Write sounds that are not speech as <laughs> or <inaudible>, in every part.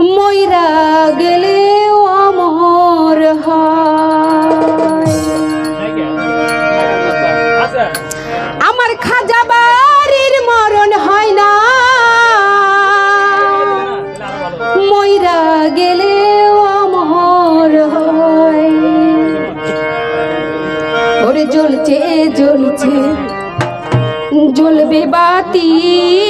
ময়রা গেলে অমর আমার খাজা বাড়ির মরণ হয় না। ময়রা গেলে অমর হয়। ওরে জ্বলছে জ্বলছে, জ্বলবে বাতি।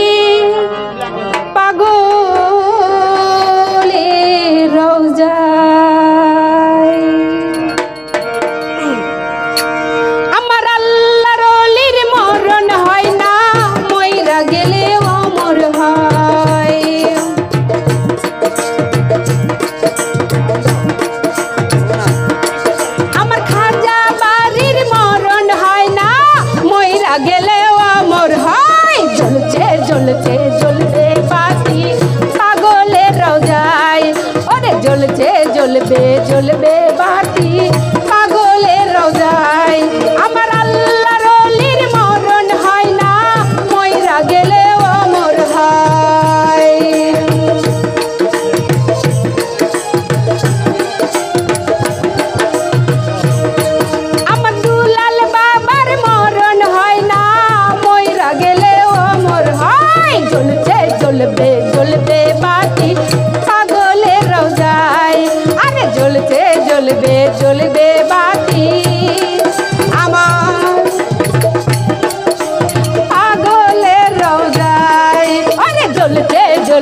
জ্বলছে জ্বলবে জ্বলবে বাতি।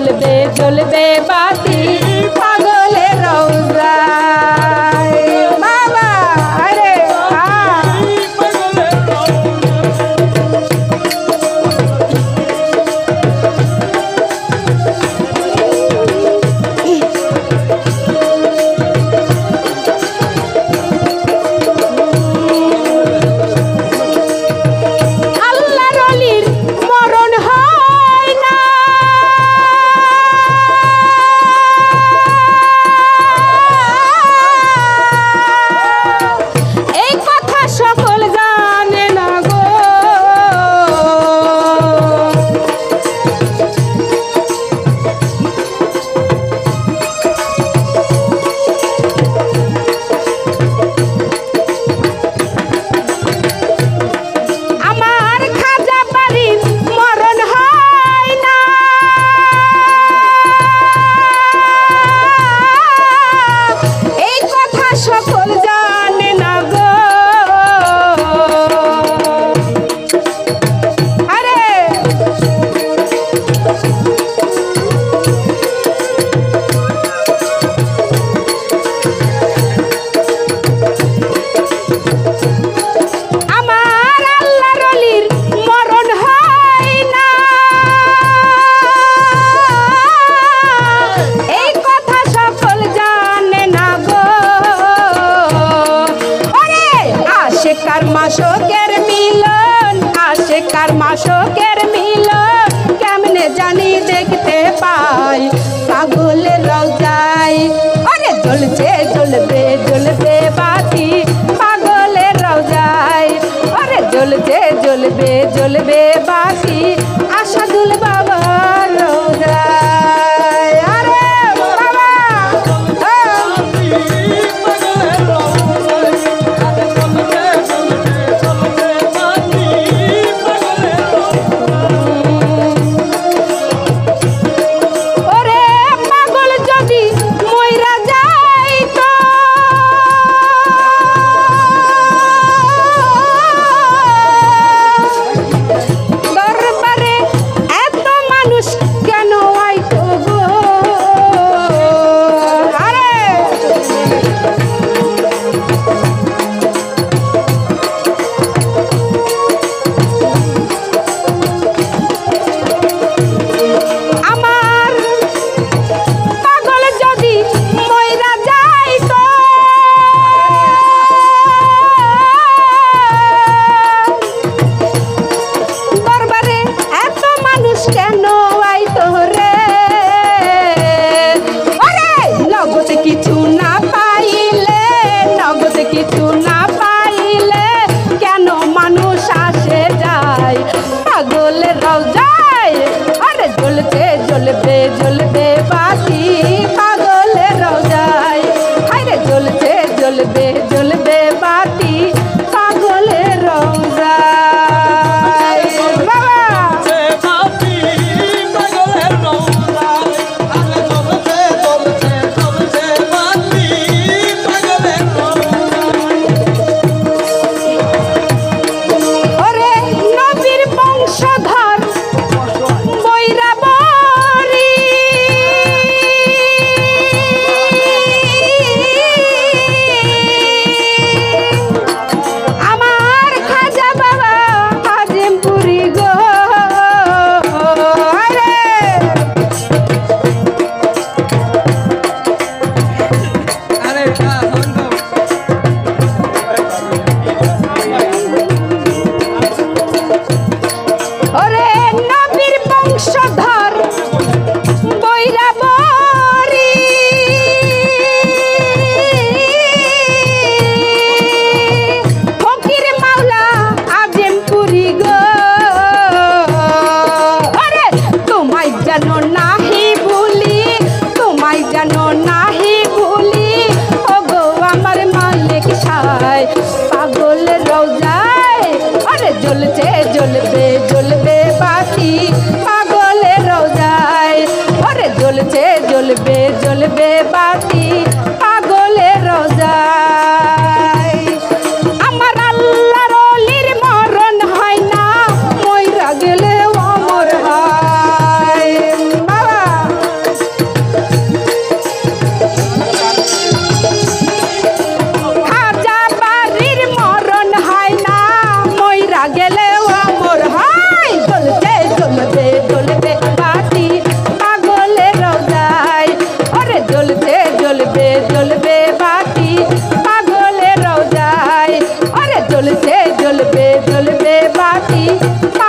জ্বলবে জ্বলবে বাতি পাগলের রৌজা কার মাসকের মিল, কেমনে জানি দেখতে পাই। পাগলের রওজায় অনেক জ্বলছে, জ্বলবে জ্বলবে বাতি। পাগলের রওজায় অনেক জ্বলছে, জ্বলবে জ্বলবে বাতি। no, no. 答题 <laughs>